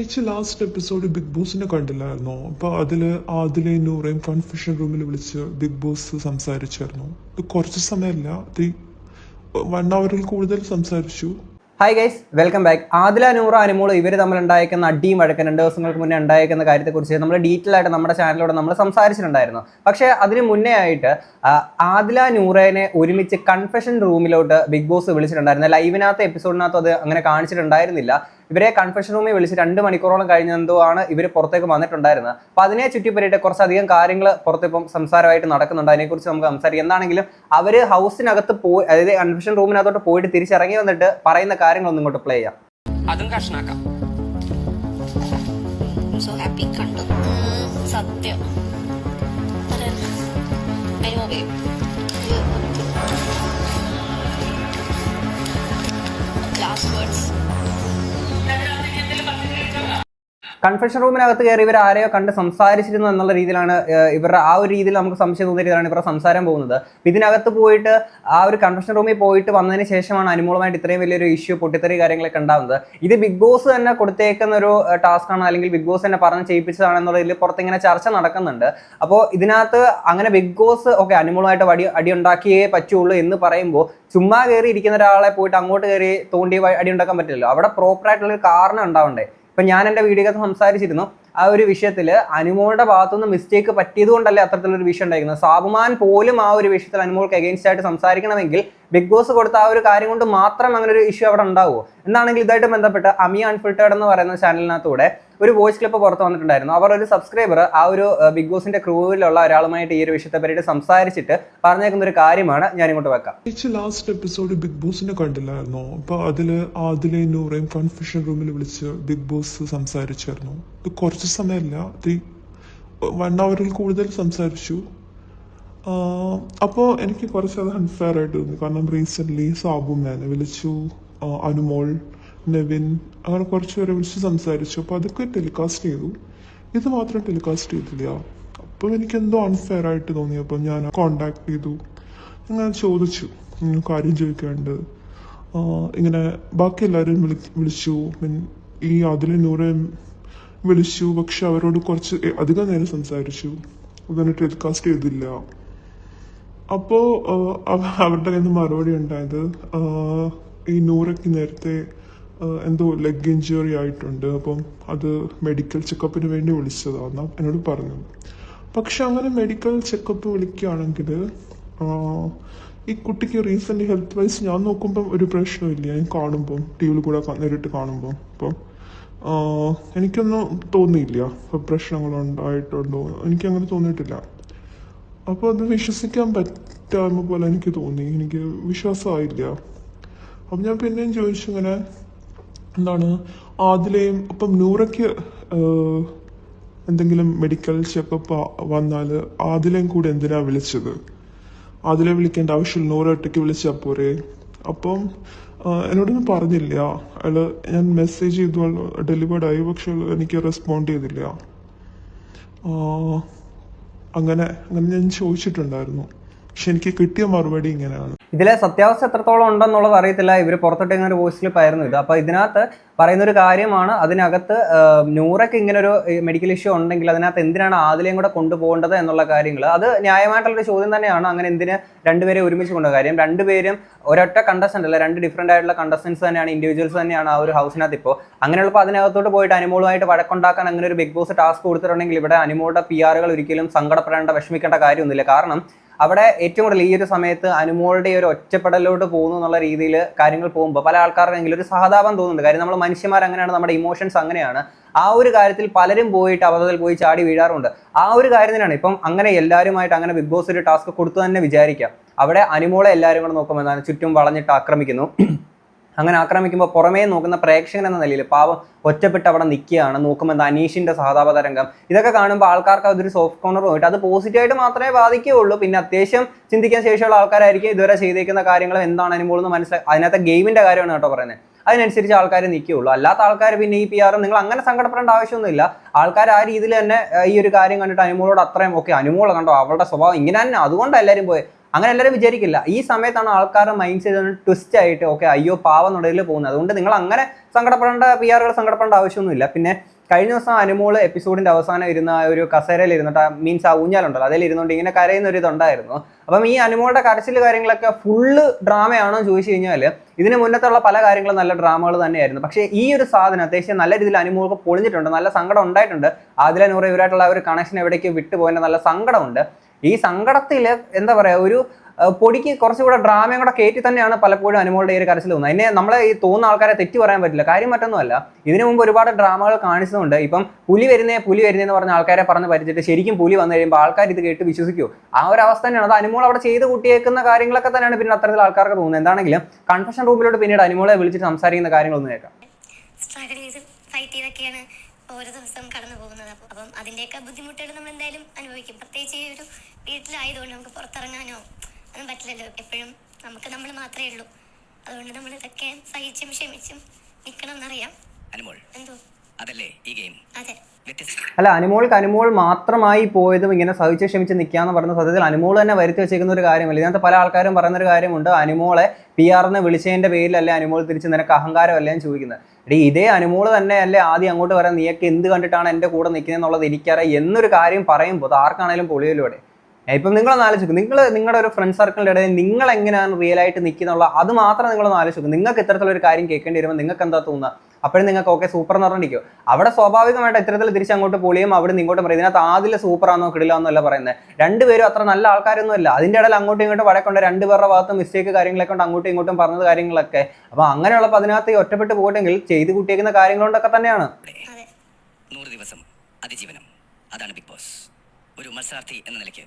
ചേച്ചി last episode big ബോസിനെ കണ്ടില്ലായിരുന്നോ? അപ്പൊ അതിൽ ആദിലെ നൂറേയും കൺഫ്യൂഷൻ റൂമിൽ വിളിച്ച് ബിഗ് ബോസ് സംസാരിച്ചായിരുന്നു. കുറച്ച് സമയമല്ല വൺ അവറിൽ കൂടുതൽ സംസാരിച്ചു. Hi guys welcome back Adila Noora Anumol ഇവർ തമ്മിൽ ഉണ്ടായിരിക്കുന്ന അടിയും വഴക്കം രണ്ട് ദിവസങ്ങൾക്ക് മുന്നേ ഉണ്ടായിരിക്കുന്ന കാര്യത്തെക്കുറിച്ച് നമ്മൾ ഡീറ്റെയിൽ ആയിട്ട് നമ്മുടെ ചാനലിലൂടെ നമ്മൾ സംസാരിച്ചിട്ടുണ്ടായിരുന്നു. പക്ഷേ അതിന് മുന്നേ ആയിട്ട് ആദില നൂറേനെ ഒരുമിച്ച് കൺഫെഷൻ റൂമിലോട്ട് ബിഗ് ബോസ് വിളിച്ചിട്ടുണ്ടായിരുന്നു. ലൈവിനകത്ത് എപ്പിസോഡിനകത്ത് അത് അങ്ങനെ കാണിച്ചിട്ടുണ്ടായിരുന്നില്ല. ഇവരെ കൺഫെഷൻ റൂമിൽ വിളിച്ച് രണ്ട് മണിക്കൂറോളം കഴിഞ്ഞെന്തോ ആണ് ഇവർ പുറത്തേക്ക് വന്നിട്ടുണ്ടായിരുന്നത്. അപ്പോൾ അതിനെ ചുറ്റിപ്പറ്റിയിട്ട് കുറച്ചധികം കാര്യങ്ങൾ പുറത്തിപ്പം സംസാരമായിട്ട് നടക്കുന്നുണ്ട്. അതിനെക്കുറിച്ച് നമുക്ക് സംസാരിക്കാം. എന്താണെങ്കിലും അവർ ഹൗസിനകത്ത് പോയി അതായത് കൺഫെഷൻ റൂമിനകത്തോട്ട് പോയിട്ട് തിരിച്ചിറങ്ങി വന്നിട്ട് പറയുന്ന കാര്യങ്ങളൊന്നും ഇങ്ങോട്ട് പ്ലേ ചെയ്യാം. അതും കഷ്ണാക്കാം. സോ ഹാപ്പി കണ്ടു. സത്യം. ക്ലാസ് വേർഡ്സ് കൺഫെഷൻ റൂമിനകത്ത് കയറി ഇവർ ആരെയോ കണ്ട് സംസാരിച്ചിരുന്നു എന്നുള്ള രീതിയിലാണ് ഇവരുടെ ആ ഒരു രീതിയിൽ നമുക്ക് സംശയം തോന്നിയ രീതിയിലാണ് ഇവരുടെ സംസാരം പോകുന്നത്. ഇതിനകത്ത് പോയിട്ട് ആ ഒരു കൺഫെഷൻ റൂമിൽ പോയിട്ട് വന്നതിന് ശേഷമാണ് അനുമൂലമായിട്ട് ഇത്രയും വലിയൊരു ഇഷ്യൂ പൊട്ടിത്തെറി കാര്യങ്ങളൊക്കെ ഉണ്ടാവുന്നത്. ഇത് ബിഗ് ബോസ് തന്നെ കൊടുത്തേക്കുന്ന ഒരു ടാസ്ക് ആണ് അല്ലെങ്കിൽ ബിഗ് ബോസ് തന്നെ പറഞ്ഞ് ചെയ്യിപ്പിച്ചതാണെന്നുള്ളതിൽ പുറത്ത് ഇങ്ങനെ ചർച്ച നടക്കുന്നുണ്ട്. അപ്പോൾ ഇതിനകത്ത് അങ്ങനെ ബിഗ് ബോസ് ഓക്കെ അനുമൂലമായിട്ട് അടി ഉണ്ടാക്കിയേ പറ്റുള്ളൂ എന്ന് പറയുമ്പോൾ ചുമ്മാ കയറി ഇരിക്കുന്ന ഒരാളെ പോയിട്ട് അങ്ങോട്ട് കയറി തോണ്ടി അടി ഉണ്ടാക്കാൻ പറ്റില്ലല്ലോ. അവിടെ ഒരു കാരണം ഉണ്ടാവണ്ടേ? ഇപ്പൊ ഞാൻ എന്റെ വീഡിയോ സംസാരിച്ചിരുന്നു. ആ ഒരു വിഷയത്തിൽ അനുമോളുടെ ഭാഗത്തുനിന്ന് മിസ്റ്റേക്ക് പറ്റിയത് കൊണ്ടല്ലേ അത്തരത്തിലൊരു വിഷയം ഉണ്ടായിരിക്കുന്നത് സാബുമാൻ പോലും ആ ഒരു വിഷയത്തിൽ അനുമോൾക്ക് എഗൈൻസ്റ്റ് ആയിട്ട് സംസാരിക്കണമെങ്കിൽ ബിഗ് ബോസ് കൊടുത്ത ആ ഒരു കാര്യം കൊണ്ട് മാത്രം അങ്ങനെ ഒരു ഇഷ്യൂ അവിടെ ഉണ്ടാവുമോ എന്താണെങ്കിൽ ഇതായിട്ട് ബന്ധപ്പെട്ട് അമി അൺഫിൽറ്റേഡ് എന്ന് പറയുന്ന ചാനലിനകത്തൂടെ ഒരു വോയിസ് ക്ലിപ്പ് പുറത്ത് വന്നിട്ടുണ്ടായിരുന്നു. അവർ ഒരു സബ്സ്ക്രൈബർ ആ ഒരു ബിഗ് ബോസിന്റെ ക്രൂവിലുള്ള ഒരാളുമായിട്ട് ഈ ഒരു വിഷയത്തെ പറ്റി സംസാരിച്ചിട്ട് പറഞ്ഞേക്കുന്ന ഒരു കാര്യമാണ് ഞാൻ ഇങ്ങോട്ട് വെക്കാം ലാസ്റ്റ് എപ്പിസോഡ് ബിഗ് ബോസിനെ കണ്ടില്ലായിരുന്നോ? അപ്പൊ അതിൽ ആദിലെ കൺഫ്യൂഷൻ റൂമിൽ വിളിച്ച് ബിഗ് ബോസ് സംസാരിച്ചായിരുന്നു. കുറച്ച് സമയമല്ല ഇത് വൺ അവറിൽ കൂടുതൽ സംസാരിച്ചു. അപ്പോൾ എനിക്ക് കുറച്ച് അത് അൺഫെയർ ആയിട്ട് തോന്നി. കാരണം റീസെന്റ്ലി സാബു മേനെ വിളിച്ചു അനുമോൾ നെവിൻ അങ്ങനെ കുറച്ച് പേരെ വിളിച്ച് സംസാരിച്ചു. അപ്പോൾ അതൊക്കെ ടെലികാസ്റ്റ് ചെയ്തു. ഇത് മാത്രം ടെലികാസ്റ്റ് ചെയ്തില്ല. അപ്പം എനിക്ക് എന്തോ അൺഫെയർ ആയിട്ട് തോന്നി. അപ്പം ഞാൻ കോണ്ടാക്ട് ചെയ്തു. ഞാൻ ചോദിച്ചു കാര്യം ചോദിക്കാണ്ട് ഇങ്ങനെ ബാക്കി എല്ലാവരും വിളി വിളിച്ചു. മീൻ ഈ അതിലെ നൂറെ വിളിച്ചു. പക്ഷെ അവരോട് കുറച്ച് അധികം നേരം സംസാരിച്ചു. അതൊന്നും ടെലികാസ്റ്റ് ചെയ്തില്ല. അപ്പോ ആഹ്, അവ- അവരുടെ കയ്യിൽ നിന്ന് മറുപടി ഉണ്ടായത് ഈ നൂറയ്ക്ക് നേരത്തെ എന്തോ ലെഗ് ഇഞ്ചുറി ആയിട്ടുണ്ട്. അപ്പം അത് മെഡിക്കൽ ചെക്കപ്പിന് വേണ്ടി വിളിച്ചതാണ് എന്നോട് പറഞ്ഞു പക്ഷെ അങ്ങനെ മെഡിക്കൽ ചെക്കപ്പ് വിളിക്കുകയാണെങ്കിൽ ഈ കുട്ടിക്ക് റീസെന്റ് ഹെൽത്ത് വൈസ് ഞാൻ നോക്കുമ്പം ഒരു പ്രശ്നമില്ല. ഞാൻ കാണുമ്പം ടി വിയിൽ കൂടെ നേരിട്ട് കാണുമ്പം. അപ്പം എനിക്കൊന്നും തോന്നിയില്ല. പ്രശ്നങ്ങളുണ്ടായിട്ടുണ്ടോ? എനിക്കങ്ങനെ തോന്നിയിട്ടില്ല. അപ്പോൾ അത് വിശ്വസിക്കാൻ പറ്റായ്മ പോലെ എനിക്ക് തോന്നി. എനിക്ക് വിശ്വാസമായില്ല അപ്പം ഞാൻ പിന്നെയും ചോദിച്ചു ഇങ്ങനെ എന്താണ് ആദിലെയും അപ്പം നൂറയ്ക്ക് എന്തെങ്കിലും മെഡിക്കൽ ചെക്കപ്പ് വന്നാൽ ആദിലെയും കൂടെ എന്തിനാ വിളിച്ചത്? ആദിലെ വിളിക്കേണ്ട ആവശ്യമില്ല. നൂറ് ഒറ്റയ്ക്ക് വിളിച്ചാൽ പോരെ. അപ്പം എന്നോടൊന്നും പറഞ്ഞില്ല. അയാൾ ഞാൻ മെസ്സേജ് ചെയ്തു. ഡെലിവേർഡ് ആയി. പക്ഷെ എനിക്ക് റെസ്പോണ്ട് ചെയ്തില്ല. അങ്ങനെ അങ്ങനെ ഞാൻ ചോദിച്ചിട്ടുണ്ടായിരുന്നു. പക്ഷെ എനിക്ക് കിട്ടിയ മറുപടി ഇങ്ങനെയാണ്. ഇതിലെ സത്യാവസ്ഥ എത്രത്തോളം ഉണ്ടെന്നുള്ളത് അറിയത്തില്ല. ഇവർ ഇങ്ങനെ ഒരു വോയിസ് ക്ലിപ്പ് ആയിരുന്നു ഇത്. അപ്പൊ ഇതിനകത്ത് പറയുന്ന ഒരു കാര്യമാണ് അതിനകത്ത് നൂറയ്ക്ക് ഇങ്ങനെ ഒരു മെഡിക്കൽ ഇഷ്യൂ ഉണ്ടെങ്കിൽ അതിനകത്ത് എന്തിനാണ് ആദിലെയും കൂടെ കൊണ്ടുപോകേണ്ടത് എന്നുള്ള കാര്യങ്ങൾ അത് ന്യായമായിട്ടുള്ള ഒരു ചോദ്യം തന്നെയാണ്. അങ്ങനെ എന്തിന് രണ്ടുപേരെ ഒരുമിച്ച് കൊണ്ടുപോകുക കാര്യം രണ്ടുപേരും ഒരൊറ്റ കണ്ടസ്റ്റന്റ് അല്ല രണ്ട് ഡിഫറെന്റ് ആയിട്ടുള്ള കണ്ടസ്റ്റൻസ് തന്നെയാണ് ഇൻഡിവിജ്വൽസ് തന്നെയാണ് ആ ഒരു ഹൗസിനകത്ത് ഇപ്പോൾ അങ്ങനെയുള്ളപ്പോൾ അതിനകത്തോട്ട് പോയിട്ട് അനുമോളുമായിട്ട് വഴക്കുണ്ടാക്കാൻ അങ്ങനെ ഒരു ബിഗ് ബോസ് ടാസ്ക് കൊടുത്തിട്ടുണ്ടെങ്കിൽ ഇവിടെ അനുമോളുടെ പി ആറുകൾ ഒരിക്കലും സങ്കടപ്പെടേണ്ട വിഷമിക്കേണ്ട കാര്യമൊന്നുമില്ല. കാരണം അവിടെ ഏറ്റവും കൂടുതൽ ഈ ഒരു സമയത്ത് അനുമോളുടെ ഒരു ഒറ്റപ്പെടലോട്ട് പോകുന്നു എന്നുള്ള രീതിയിൽ കാര്യങ്ങൾ പോകുമ്പോൾ പല ആൾക്കാർക്കെങ്കിലും ഒരു സഹതാപം തോന്നുന്നുണ്ട്. കാര്യം നമ്മൾ മനുഷ്യന്മാർ അങ്ങനെയാണ് നമ്മുടെ ഇമോഷൻസ് അങ്ങനെയാണ്. ആ ഒരു കാര്യത്തിൽ പലരും പോയിട്ട് അബദ്ധത്തിൽ പോയി ചാടി വീഴാറുണ്ട്. ആ ഒരു കാര്യം തന്നെയാണ് ഇപ്പം അങ്ങനെ എല്ലാവരുമായിട്ട് അങ്ങനെ ബിഗ് ബോസ് ഒരു ടാസ്ക് കൊടുത്തു തന്നെ വിചാരിക്കാം. അവിടെ അനുമോളെ എല്ലാവരും കൂടെ നോക്കുമ്പോൾ എന്താണ്? ചുറ്റും വളഞ്ഞിട്ട് ആക്രമിക്കുന്നു. അങ്ങനെ ആക്രമിക്കുമ്പോൾ പുറമേ നോക്കുന്ന പ്രേക്ഷകൻ എന്ന നിലയിൽ പാവം ഒറ്റപ്പെട്ട് അവിടെ നിൽക്കുകയാണ്. നോക്കുമ്പോൾ എന്താ? അനീഷിന്റെ സഹതാപ തരംഗം. ഇതൊക്കെ കാണുമ്പോൾ ആൾക്കാർക്ക് അതൊരു സോഫ്റ്റ് കോർണർ പോയിട്ട് അത് പോസിറ്റീവായിട്ട് മാത്രമേ ബാധിക്കുകയുള്ളൂ. പിന്നെ അത്യാവശ്യം ചിന്തിക്കാൻ ശേഷിയുള്ള ആൾക്കാരായിരിക്കും ഇതുവരെ ചെയ്തേക്കുന്ന കാര്യങ്ങൾ എന്താണ് അനുമോളെന്ന് മനസ്സിലാക്കി അതിനകത്തെ ഗെയിമിന്റെ കാര്യമാണ് കേട്ടോ പറയുന്നത് അതിനനുസരിച്ച് ആൾക്കാർ നിൽക്കുകയുള്ളൂ അല്ലാത്ത ആൾക്കാർ പിന്നെ ഈ പി ആർ നിങ്ങൾ അങ്ങനെ സങ്കടപ്പെടേണ്ട ആവശ്യമൊന്നുമില്ല. ആൾക്കാർ ആ രീതിയിൽ തന്നെ ഈ ഒരു കാര്യം കണ്ടിട്ട് അനുമോളോട് അത്രയും ഓക്കെ അനുമോളെ കണ്ടോ അവളുടെ സ്വഭാവം ഇങ്ങനെ തന്നെ അതുകൊണ്ട് എല്ലാവരും പോയി. അങ്ങനെ എല്ലാവരും വിചാരിക്കില്ല. ഈ സമയത്താണ് ആൾക്കാരുടെ മൈൻഡ് സെറ്റ് ട്വിസ്റ്റ് ആയിട്ട് ഓക്കെ അയ്യോ പാവം നടയിൽ പോകുന്നത്. അതുകൊണ്ട് നിങ്ങൾ അങ്ങനെ സങ്കടപ്പെടേണ്ട പി ആറുകൾ സങ്കടപ്പെടേണ്ട ആവശ്യമൊന്നുമില്ല. പിന്നെ കഴിഞ്ഞ ദിവസം അനുമോൾ എപ്പിസോഡിന്റെ അവസാനം ഇരുന്ന ഒരു കസേരയിൽ ഇരുന്നിട്ട് മീൻസ് ആ ഊഞ്ഞാലുണ്ടല്ലോ അതിൽ ഇരുന്നുകൊണ്ട് ഇങ്ങനെ കരയുന്ന ഒരു ഇതുണ്ടായിരുന്നു. അപ്പം ഈ അനുമോളുടെ കരച്ചിൽ കാര്യങ്ങളൊക്കെ ഫുള്ള് ഡ്രാമയാണോ ചോദിച്ചു കഴിഞ്ഞാൽ ഇതിന് മുന്നത്തുള്ള പല കാര്യങ്ങളും നല്ല ഡ്രാമകൾ തന്നെയായിരുന്നു. പക്ഷേ ഈ ഒരു സാധനം അത്യാവശ്യം നല്ല രീതിയിൽ അനുമോൾക്ക് പൊളിഞ്ഞിട്ടുണ്ട് നല്ല സങ്കടം ഉണ്ടായിട്ടുണ്ട്. അതിലെ നൂറ് ഇവരായിട്ടുള്ള ഒരു കണക്ഷൻ എവിടേക്ക് വിട്ടുപോയ നല്ല സങ്കടമുണ്ട്. ഈ സങ്കടത്തിൽ എന്താ പറയുക ഒരു പൊടിക്ക് കുറച്ചുകൂടെ ഡ്രാമയും കൂടെ കയറ്റി തന്നെയാണ് പലപ്പോഴും അനുമോളുടെ ഈ ഒരു കരച്ചിൽ തോന്നുന്നത് അതിനെ നമ്മളെ ഈ തോന്നുന്ന ആൾക്കാരെ തെറ്റി പറയാൻ പറ്റില്ല. കാര്യം മറ്റൊന്നുമല്ല ഇതിനു മുമ്പ് ഒരുപാട് ഡ്രാമകൾ കാണിച്ചതുകൊണ്ട് ഇപ്പം പുലി വരുന്നേ പുലി വരുന്നേ എന്ന് പറഞ്ഞ ആൾക്കാരെ പറഞ്ഞ് പരിചയത്തിൽ ശരിക്കും പുലി വന്നു കഴിയുമ്പോൾ ആൾക്കാർ ഇത് കേട്ട് വിശ്വസിക്കുമോ ആ ഒരു അവസ്ഥ തന്നെയാണ്. അത് അനുമോൾ അവിടെ ചെയ്ത് കൂട്ടിയേക്കുന്ന കാര്യങ്ങളൊക്കെ തന്നെയാണ് പിന്നെ അത്തരത്തിൽ ആൾക്കാർക്ക് തോന്നുന്നത്. എന്താണെങ്കിലും കൺഫഷൻ റൂമിലോട്ട് പിന്നീട് അനുമോളെ വിളിച്ചിട്ട് സംസാരിക്കുന്ന കാര്യങ്ങളൊന്നും കേൾക്കാം. ഫൈറ്റ് ചെയ്തൊക്കെയാണ് ഓരോ ദിവസം കടന്നു പോകുന്നത്. അപ്പം അതിന്റെയൊക്കെ ബുദ്ധിമുട്ടുകൾ നമ്മൾ എന്തായാലും അനുഭവിക്കും. പ്രത്യേകിച്ച് ഈ ഒരു വീട്ടിലായതുകൊണ്ട് നമുക്ക് പുറത്തിറങ്ങാനോ ഒന്നും പറ്റില്ലല്ലോ എപ്പോഴും. നമുക്ക് നമ്മൾ മാത്രമേ ഉള്ളൂ. അതുകൊണ്ട് നമ്മൾ ഇതൊക്കെ സഹിച്ചും ക്ഷമിച്ചും നിൽക്കണം എന്നറിയാം അനുമോൾ എന്തോ? അതല്ലേ ഈ ഗെയിം? അതെ. അല്ല അനുമോൾക്ക് അനുമോൾ മാത്രമായി പോയതും ഇങ്ങനെ സഹിച്ച് ക്ഷമിച്ച് നിൽക്കാന്ന് പറഞ്ഞ സത്യത്തിൽ അനുമോൾ തന്നെ വരുത്തി വെച്ചേക്കുന്ന ഒരു കാര്യമല്ല. ഇതിനകത്ത് പല ആൾക്കാരും പറയുന്ന ഒരു കാര്യമുണ്ട്. അനുമോളെ പി ആറിന് വിളിച്ചതിന്റെ പേരിലല്ലേ അനുമോൾ തിരിച്ച് നിനക്ക് അഹങ്കാരമല്ലേ എന്ന് ചോദിക്കുന്നത്. എടീ ഇതേ അനുമോൾ തന്നെ അല്ലേ ആദ്യം അങ്ങോട്ട് വരാൻ നീയൊക്കെ എന്ത് കണ്ടിട്ടാണ് എന്റെ കൂടെ നിൽക്കുന്നത് എന്നുള്ളത് എനിക്കറിയാം എന്നൊരു കാര്യം പറയുമ്പോൾ അത് ആർക്കാണേലും പൊളിയലൂടെ. ഇപ്പം നിങ്ങളൊന്ന് ആലോചിക്കും. നിങ്ങൾ നിങ്ങളുടെ ഒരു ഫ്രണ്ട് സർക്കിളിന്റെ ഇടയിൽ നിങ്ങൾ എങ്ങനെയാണ് റിയൽ ആയിട്ട് നിൽക്കുന്നുള്ള അത് മാത്രം നിങ്ങളൊന്ന് ആലോചിക്കും. നിങ്ങൾക്ക് ഇത്തരത്തിലൊരു കാര്യം കേൾക്കേണ്ടി വരുമ്പോൾ നിങ്ങൾക്ക് എന്താ തോന്നുക? അപ്പോഴും നിങ്ങൾക്ക് ഓക്കെ സൂപ്പർ എന്ന് പറഞ്ഞിരിക്കും. അവിടെ സ്വാഭാവികമായിട്ട് ഇത്തരത്തിൽ തിരിച്ച് അങ്ങോട്ട് പൊളിയും അവിടെ ഇങ്ങോട്ടും പറയും. ഇതിനകത്ത് ആദ്യം സൂപ്പറാണോ കിടിലാന്നോ അല്ല പറയുന്നത് രണ്ടുപേരും അത്ര നല്ല ആൾക്കാരൊന്നും അല്ല അതിന്റെ ഇടയിൽ അങ്ങോട്ടും ഇങ്ങോട്ടും രണ്ട് രണ്ടുപേരുടെ ഭാഗത്ത് മിസ്റ്റേക്ക് കാര്യങ്ങളൊക്കെ ഉണ്ട്. അങ്ങോട്ടും ഇങ്ങോട്ടും പറഞ്ഞത് കാര്യങ്ങളൊക്കെ. അപ്പോൾ അങ്ങനെയുള്ളപ്പോൾ അതിനകത്ത് ഈ ഒറ്റപ്പെട്ട് പോയിട്ടെങ്കിൽ ചെയ്തു കൂട്ടിയേക്കുന്ന കാര്യങ്ങളുണ്ടൊക്കെ തന്നെയാണ്. ദിവസം അതിജീവനം. അതാണ് ബിഗ് ബോസ്. ഒരു മത്സരാർത്ഥി എന്ന നിലയ്ക്ക്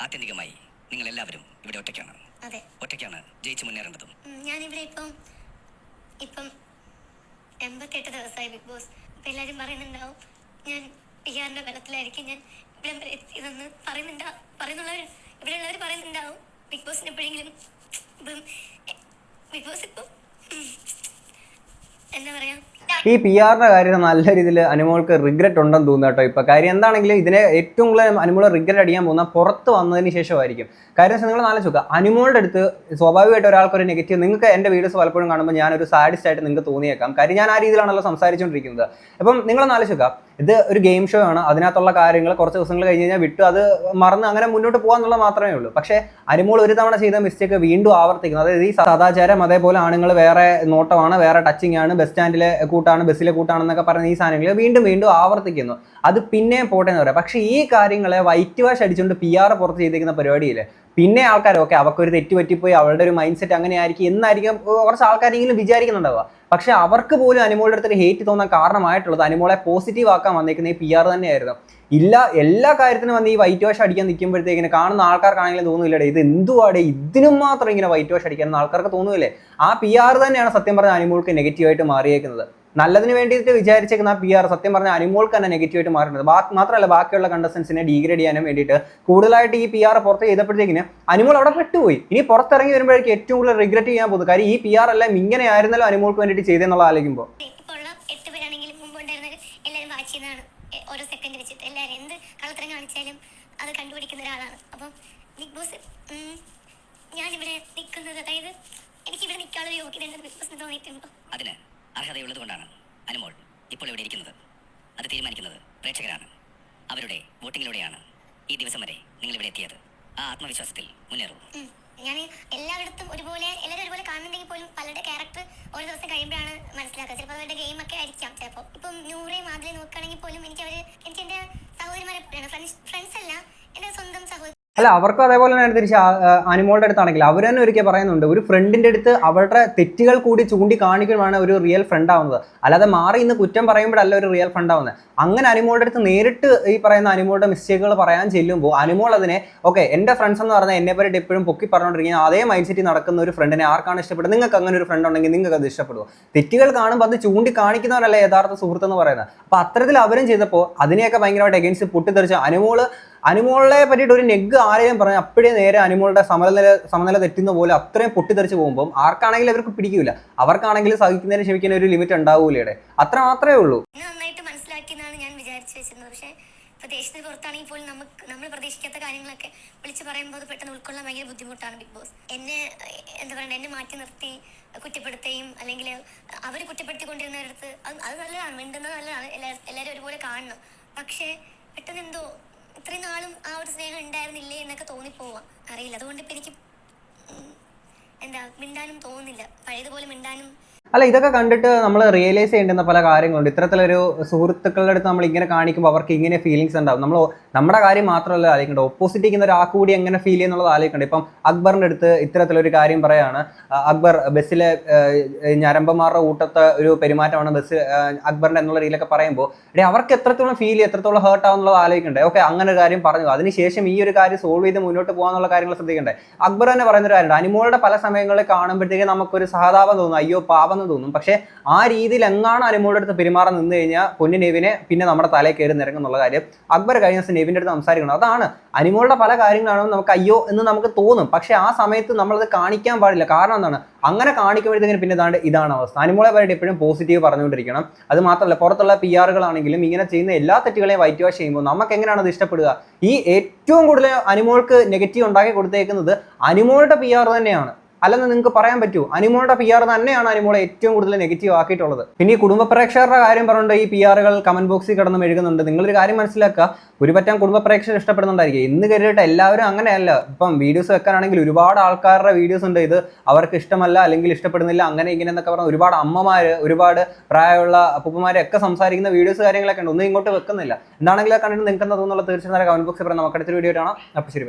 ആത്യന്തികമായി നിങ്ങൾ എല്ലാവരും ഇവിടെ ഒറ്റയ്ക്കാണ്. അതെ. ഒറ്റയ്ക്കാണ് ജയിച്ചു മുന്നേറേണ്ടതും ഞാൻ ഞാനിവിടെ ഇപ്പം ഇപ്പം എൺപത്തെട്ട് ദിവസമായി ബിഗ് ബോസ്. അപ്പം എല്ലാവരും പറയുന്നുണ്ടാവും ഞാൻ പി ആറിന്റെ ബലത്തിലായിരിക്കും ഞാൻ ഇവിടെ വരെ എത്തിയതെന്ന് പറയുന്നുണ്ടാവും പറയുന്നുള്ളവർ ഇവിടെ ഉള്ളവർ പറയുന്നുണ്ടാവും ബിഗ് ബോസിന് എപ്പോഴെങ്കിലും ഇപ്പം ബിഗ് ബോസ് ഇപ്പം എന്താ പറയാ? ഈ പി ആറിന്റെ കാര്യം നല്ല രീതിയിൽ അനുമോൾക്ക് റിഗ്രറ്റ് ഉണ്ടെന്ന് തോന്നുന്നു കേട്ടോ. ഇപ്പൊ കാര്യം എന്താണെങ്കിലും ഇതിനെ ഏറ്റവും കൂടുതൽ അനുമോൾ റിഗ്രറ്റ് അടിക്കാൻ പോകുന്ന പുറത്ത് വന്നതിന് ശേഷമായിരിക്കും. കാര്യം നിങ്ങൾ ആലോചിച്ച് നോക്കുക അനുമോളുടെ അടുത്ത് സ്വാഭാവികമായിട്ട് ഒരാൾക്ക് ഒരു നെഗറ്റീവ് നിങ്ങൾക്ക് എന്റെ വീഡിയോസ് പലപ്പോഴും കാണുമ്പോൾ ഞാൻ ഒരു സാഡിസ്റ്റ് ആയിട്ട് നിങ്ങൾക്ക് തോന്നിയേക്കാം. കാര്യം ഞാൻ ആ രീതിയിലാണല്ലോ സംസാരിച്ചുകൊണ്ടിരിക്കുന്നത്. അപ്പം നിങ്ങൾ നിങ്ങളൊന്ന് ആലോചിക്കുക ഇത് ഒരു ഗെയിം ഷോ ആണ്. അതിനകത്തുള്ള കാര്യങ്ങൾ കുറച്ച് ദിവസങ്ങൾ കഴിഞ്ഞ് കഴിഞ്ഞാൽ വിട്ടു. അത് മറന്ന് അങ്ങനെ മുന്നോട്ട് പോകാന്നുള്ളത് മാത്രമേ ഉള്ളൂ. പക്ഷേ അനുമോൾ ഒരു തവണ ചെയ്ത മിസ്റ്റേക്ക് വീണ്ടും ആവർത്തിക്കുന്നത് അതായത് ഈ സദാചാരം അതേപോലെ ആണുങ്ങൾ വേറെ നോട്ടമാണ് വേറെ ടച്ചിങ് ആണ് ബസ് സ്റ്റാൻഡിലെ കൂട്ടാണ് ബസ്സിലെ കൂട്ടാണെന്നൊക്കെ പറയുന്ന ഈ സാധനങ്ങൾ വീണ്ടും വീണ്ടും ആവർത്തിക്കുന്നു. അത് പിന്നെയും പോട്ടെ എന്ന് പറയാം. പക്ഷേ ഈ കാര്യങ്ങളെ വൈറ്റ് വാഷ് അടിച്ചുകൊണ്ട് പി ആർ പുറത്ത് ചെയ്തിരിക്കുന്ന പരിപാടിയില്ലേ പിന്നെ ആൾക്കാർ ഓക്കെ അവർക്കൊരു തെറ്റ് പറ്റിപ്പോയി അവളുടെ ഒരു മൈൻഡ് സെറ്റ് അങ്ങനെ ആയിരിക്കും എന്നായിരിക്കും കുറച്ച് ആൾക്കാരെങ്കിലും വിചാരിക്കുന്നുണ്ടാവുക. പക്ഷേ അവർക്ക് പോലും അനുമോളുടെ അടുത്തൊരു ഹേറ്റ് തോന്നാൻ കാരണമായിട്ടുള്ളത് അനുമോളെ പോസിറ്റീവ് ആക്കാൻ വന്നേക്കുന്ന ഈ പി ആർ തന്നെയായിരുന്നു. ഇല്ല എല്ലാ കാര്യത്തിനും വന്ന് ഈ വൈറ്റ് വാഷ് അടിക്കാൻ നിൽക്കുമ്പോഴത്തേക്കിന് കാണുന്ന ആൾക്കാർക്കാണെങ്കിലും തോന്നുന്നില്ലേ ഇത് എന്തുവാടേ? ഇതിനും മാത്രം ഇങ്ങനെ വൈറ്റ് വാഷ് അടിക്കാൻ ആൾക്കാർക്ക് തോന്നുന്നില്ലേ ആ പി ആർ തന്നെയാണ് സത്യം പറഞ്ഞ അനിമോൾക്ക് നെഗറ്റീവായിട്ട് മാറിയേക്കുന്നത്. നല്ലതിന് വേണ്ടിയിട്ട് വിചാരിച്ചേക്കുന്ന ആ പി ആർ സത്യം പറഞ്ഞ അനിമോൾക്ക് തന്നെ നെഗറ്റീവായിട്ട് മാറിയിട്ടുണ്ട്. ബാക്കി മാത്രമല്ല ബാക്കിയുള്ള കണ്ടസ്റ്റൻസിനെ ഡീഗ്രേഡ് ചെയ്യാനും വേണ്ടിയിട്ട് കൂടുതലായിട്ട് ഈ പി ആർ പുറത്ത് ചെയ്തപ്പോഴത്തേക്കിന് അനിമോൾ അവിടെ പെട്ടുപോയി. ഇനി പുറത്തിറങ്ങി വരുമ്പോഴേക്കും ഏറ്റവും കൂടുതൽ റിഗ്രറ്റ് ചെയ്യാൻ പോകുന്നത്. കാര്യം ഈ പി ആർ എല്ലാം ഇങ്ങനെ ആയിരുന്നല്ലോ അനിമോൾക്ക് വേണ്ടിയിട്ട് ചെയ്തെന്നുള്ള ആലോചിക്കുമ്പോൾ ഇപ്പോൾ ഉള്ള എട്ട് പേരാണെങ്കിലും മുമ്പ് ഉണ്ടായിരുന്നത് എല്ലാവരും വാച്ച് ചെയ്യുന്നതാണ് എ- ഓരോ സെക്കൻഡ് വെച്ചിട്ട് എല്ലാവരും എന്ത് കളത്തരം കാണിച്ചാലും അത് കണ്ടുപിടിക്കുന്ന ഒരാളാണ് അപ്പം ബിഗ് ബോസ് ഉം, ഞാനിവിടെ നിൽക്കുന്നത് അതായത് എനിക്കിവിടെ നിൽക്കാനുള്ള യോഗ്യത ഉണ്ടെന്ന് ബിഗ് ബോസിന് തോന്നിയിട്ടുണ്ടോ അർഹതയുള്ളത് കൊണ്ടാണ് അനുമോൾ ഇപ്പോൾ ഇവിടെ ഇരിക്കുന്നത്. അത് തീരുമാനിക്കുന്നത് പ്രേക്ഷകരാണ്. അവരുടെ വോട്ടിങ്ങിലൂടെയാണ് ഈ ദിവസം വരെ നിങ്ങൾ ഇവിടെ എത്തിയത്. ആ ആത്മവിശ്വാസത്തിൽ മുന്നേറൂ. ഞാൻ എല്ലായിടത്തും ഒരുപോലെ എല്ലാവരും ഒരുപോലെ കാണുന്നുണ്ടെങ്കിൽ പോലും പലരുടെ ക്യാരക്ടർ ഓരോ ദിവസം കഴിയുമ്പോഴാണ് മനസ്സിലാക്കുക. ചിലപ്പോൾ അവരുടെ ഗെയിം ഒക്കെ ആയിരിക്കാം ചിലപ്പോൾ ഇപ്പം നൂറേയും മാതിരി നോക്കുകയാണെങ്കിൽ പോലും എനിക്ക് അവർ എനിക്ക് എന്റെ സഹോദരിമാരെ ഫ്രണ്ട്സ് അല്ല എന്റെ സ്വന്തം സഹോദരി അല്ല അവർക്കും അതേപോലെ തന്നെ തിരിച്ച് അനിമോളുടെ അടുത്താണെങ്കിൽ. അവർ തന്നെ ഒരിക്കൽ പറയുന്നുണ്ട് ഒരു ഫ്രണ്ടിന്റെ അടുത്ത് അവരുടെ തെറ്റുകൾ കൂടി ചൂണ്ടി കാണിക്കുമ്പോഴാണ് ഒരു റിയൽ ഫ്രണ്ട് ആവുന്നത്. അല്ലാതെ മാറി ഇന്ന് കുറ്റം പറയുമ്പോഴല്ല ഒരു റിയൽ ഫ്രണ്ട് ആവുന്നത്. അങ്ങനെ അനിമോളുടെ അടുത്ത് നേരിട്ട് ഈ പറയുന്ന അനിമോളുടെ മിസ്റ്റേക്കുകൾ പറയാൻ ചെല്ലുമ്പോൾ അനിമോൾ അതിനെ ഓക്കെ എന്റെ ഫ്രണ്ട്സ് എന്ന് പറഞ്ഞാൽ എന്നെ പറ്റി എപ്പോഴും പൊക്കി പറഞ്ഞുകൊണ്ടിരിക്കുന്ന അതേ മൈൻഡ് സെറ്റിൽ നടക്കുന്ന ഒരു ഫ്രണ്ടിനെ ആർക്കാണ് ഇഷ്ടപ്പെടുന്നത് നിങ്ങൾക്ക് അങ്ങനെ ഒരു ഫ്രണ്ട് ഉണ്ടെങ്കിൽ നിങ്ങൾക്ക് അത് ഇഷ്ടപ്പെടുമോ തെറ്റുകൾ കാണുമ്പോൾ അത് ചൂണ്ടി കാണിക്കുന്നവരല്ല യഥാർത്ഥ സുഹൃത്ത് എന്ന് പറയുന്നത്. അപ്പോൾ അത്തരത്തിൽ അവരും ചെയ്തപ്പോൾ അതിനെയൊക്കെ ഭയങ്കരമായിട്ട് എഗൻസ്റ്റ് പൊട്ടിത്തെറിച്ച അനുമോൾ അനുമോളെ പറ്റിയിട്ട് ഒരു നെഗ് ആരെയും പറഞ്ഞ് അപ്പോഴേ നേരെ അനുമോളുടെ സമനില സമനില തെറ്റുന്ന പോലെ അത്രയും പൊട്ടിത്തെറിച്ച് പോകുമ്പോൾ ആർക്കാണെങ്കിലും അവർക്ക് പിടിക്കില്ല അവർക്കാണെങ്കിലും സഹിക്കുന്നതിന് ക്ഷമിക്കുന്ന ഒരു ലിമിറ്റ് ഉണ്ടാവൂലേ അത്ര മാത്രമേ ഉള്ളൂ. നന്നായിട്ട് മനസ്സിലാക്കിയെന്നാണ് ഞാൻ വിചാരിച്ചു വെച്ചിരുന്നത്. പക്ഷേ ഇപ്പൊ പുറത്താണെങ്കിൽ പോലും നമുക്ക് നമ്മൾ പ്രതീക്ഷിക്കാത്ത കാര്യങ്ങളൊക്കെ വിളിച്ച് പറയുമ്പോൾ പെട്ടെന്ന് ഉൾക്കൊള്ളാൻ ഭയങ്കര ബുദ്ധിമുട്ടാണ് ബിഗ് ബോസ്. എന്നെ എന്താ പറയുക എന്നെ മാറ്റി നിർത്തി കുറ്റപ്പെടുത്തുകയും അല്ലെങ്കിൽ അവർ കുറ്റപ്പെടുത്തിക്കൊണ്ടിരുന്നവരടുത്ത് അത് നല്ലതാണ് മിണ്ടുന്നത് നല്ലതാണ്. എല്ലാ- എല്ലാവരും ഒരുപോലെ കാണണം. പക്ഷേ പെട്ടെന്ന് എന്തോ ഇത്രയും നാളും ആ ഒരു സ്നേഹം ഉണ്ടായിരുന്നില്ലേ എന്നൊക്കെ തോന്നിപ്പോവാം. അറിയില്ല. അതുകൊണ്ട് ഇപ്പം എനിക്ക് എന്താ മിണ്ടാനും തോന്നുന്നില്ല. പഴയതുപോലെ മിണ്ടാനും. അല്ല ഇതൊക്കെ കണ്ടിട്ട് നമ്മൾ റിയലൈസ് ചെയ്യേണ്ടുന്ന പല കാര്യങ്ങളുണ്ട്. ഇത്തരത്തിലൊരു സുഹൃത്തുക്കളുടെ അടുത്ത് നമ്മൾ ഇങ്ങനെ കാണിക്കുമ്പോൾ അവർക്ക് ഇങ്ങനെ ഫീലിങ്സ് ഉണ്ടാവും. നമ്മൾ നമ്മുടെ കാര്യം മാത്രമല്ല ആലോചിക്കേണ്ടത്. ഓപ്പോസിറ്റ് ഇരിക്കുന്ന ഒരാൾക്ക് കൂടി എങ്ങനെ ഫീൽ ചെയ്യുന്നുള്ളത് ആലോചിക്കണ്ട. ഇപ്പം അക്ബറിന്റെ അടുത്ത് ഇത്തരത്തിലൊരു കാര്യം പറയാണ്. അക്ബർ ബസ്സിലെ ഞരമ്പന്മാരുടെ കൂട്ടത്തെ ഒരു പെരുമാറ്റമാണ് ബസ് അക്ബറിന്റെ എന്നുള്ള രീതിയിലൊക്കെ പറയുമ്പോൾ ഇടേ അവർക്ക് എത്രത്തോളം ഫീൽ ചെയ്യും എത്രത്തോളം ഹേർട്ട് ആവുന്നുള്ളത് ആലോചിക്കണ്ടേ. ഓക്കെ അങ്ങനെ ഒരു കാര്യം പറഞ്ഞു. അതിനുശേഷം ഈ ഒരു കാര്യം സോൾവ് ചെയ്ത് മുന്നോട്ട് പോകാനുള്ള കാര്യങ്ങൾ ശ്രദ്ധിക്കണ്ടേ. അക്ബർ തന്നെ പറയുന്ന ഒരു കാര്യമുണ്ട്. അനിമോളുടെ പല സമയങ്ങളിൽ കാണുമ്പോഴത്തേക്ക് നമുക്കൊരു സഹതാപം തോന്നും. അയ്യോ പാപം എന്ന് തോന്നും. പക്ഷേ ആ രീതിയിൽ എങ്ങാണ് അനിമോളുടെ അടുത്ത് പെരുമാറാൻ നിന്ന് കഴിഞ്ഞാൽ പൊന്നു നെവിനെ പിന്നെ നമ്മുടെ തലയിൽ കയറി നിരങ്ങുന്നുള്ള കാര്യം അക്ബർ കഴിഞ്ഞ ദിവസം നെവിന്റെ അടുത്ത് സംസാരിക്കണം. അതാണ്. അനിമോളുടെ പല കാര്യങ്ങളാണ് നമുക്ക് അയ്യോ എന്ന് നമുക്ക് തോന്നും. പക്ഷേ ആ സമയത്ത് നമ്മളത് കാണിക്കാൻ പാടില്ല. കാരണം എന്താണ്? അങ്ങനെ കാണിക്കുമ്പോഴത്തേക്കും പിന്നെ ഇതാണ്ട് ഇതാണ് അവസ്ഥ. അനിമോളെ പറ്റി എപ്പോഴും പോസിറ്റീവ് പറഞ്ഞുകൊണ്ടിരിക്കണം. അത് മാത്രമല്ല പുറത്തുള്ള പി ആറുകളാണെങ്കിലും ഇങ്ങനെ ചെയ്യുന്ന എല്ലാ തെറ്റുകളെയും വൈറ്റ് വാഷ് ചെയ്യുമ്പോൾ നമുക്ക് എങ്ങനെയാണ് അത് ഇഷ്ടപ്പെടുക? ഈ ഏറ്റവും കൂടുതൽ അനിമോൾക്ക് നെഗറ്റീവ് ഉണ്ടാക്കി കൊടുത്തേക്കുന്നത് അനിമോളുടെ പി ആർ തന്നെയാണ്. അല്ലെന്ന് നിങ്ങൾക്ക് പറയാൻ പറ്റൂ. അനിമോളുടെ പി ആർ തന്നെയാണ് അനിമോളെ ഏറ്റവും കൂടുതൽ നെഗറ്റീവ് ആക്കിയിട്ടുള്ളത്. പിന്നെ ഈ കുടുംബ പ്രേക്ഷകരുടെ കാര്യം പറഞ്ഞുകൊണ്ട് ഈ പി ആറുകൾ കമന്റ് ബോക്സിൽ കിടന്ന് മെഴുകുന്നുണ്ട്. നിങ്ങളൊരു കാര്യം മനസ്സിലാക്കുക. ഒരു പറ്റം കുടുംബ പ്രേക്ഷകർ ഇഷ്ടപ്പെടുന്നുണ്ടായിരിക്കും. ഇന്ന് കരുതിയിട്ട് എല്ലാവരും അങ്ങനെയല്ല. ഇപ്പം വീഡിയോസ് വെക്കാനാണെങ്കിൽ ഒരുപാട് ആൾക്കാരുടെ വീഡിയോസ് ഉണ്ട്. ഇത് അവർക്ക് ഇഷ്ടമല്ല അല്ലെങ്കിൽ ഇഷ്ടപ്പെടുന്നില്ല അങ്ങനെ ഇങ്ങനെ എന്നൊക്കെ പറഞ്ഞ ഒരുപാട് അമ്മമാര് ഒരുപാട് പ്രായമുള്ള അപ്പൂപ്പന്മാരെ ഒക്കെ സംസാരിക്കുന്ന വീഡിയോസ് കാര്യങ്ങളൊക്കെ ഉണ്ട്. ഒന്നും ഇങ്ങോട്ട് വെക്കുന്നില്ല. എന്താണെങ്കിലും കണ്ടിട്ട് നിങ്ങൾക്ക് എന്താ തോന്നുന്നുള്ള തീർച്ചയായും കമന്റ് ബോക്സിൽ പറയാം. നമുക്ക് അടുത്തൊരു വീഡിയോ കാണാം. അപ്പം ശരി.